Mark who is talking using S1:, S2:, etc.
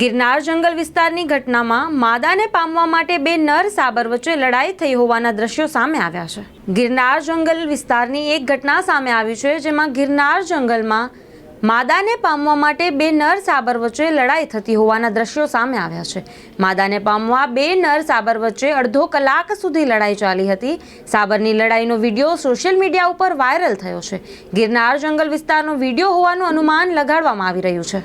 S1: ગિરનાર જંગલ વિસ્તારની ઘટનામાં માદાને પામવા માટે બે નર સાબર વચ્ચે લડાઈ થઈ હોવાના દ્રશ્યો સામે આવ્યા છે. ગિરનાર જંગલ વિસ્તારની એક ઘટના સામે આવી છે, જેમાં ગિરનાર જંગલમાં માદાને પામવા માટે બે નર સાબર વચ્ચે લડાઈ થતી હોવાના દ્રશ્યો સામે આવ્યા છે. માદાને પામવા બે નર સાબર વચ્ચે અડધો કલાક સુધી લડાઈ ચાલી હતી. સાબરની લડાઈનો વીડિયો સોશિયલ મીડિયા ઉપર વાયરલ થયો છે. ગિરનાર જંગલ વિસ્તારનો વીડિયો હોવાનું અનુમાન લગાડવામાં આવી રહ્યું છે.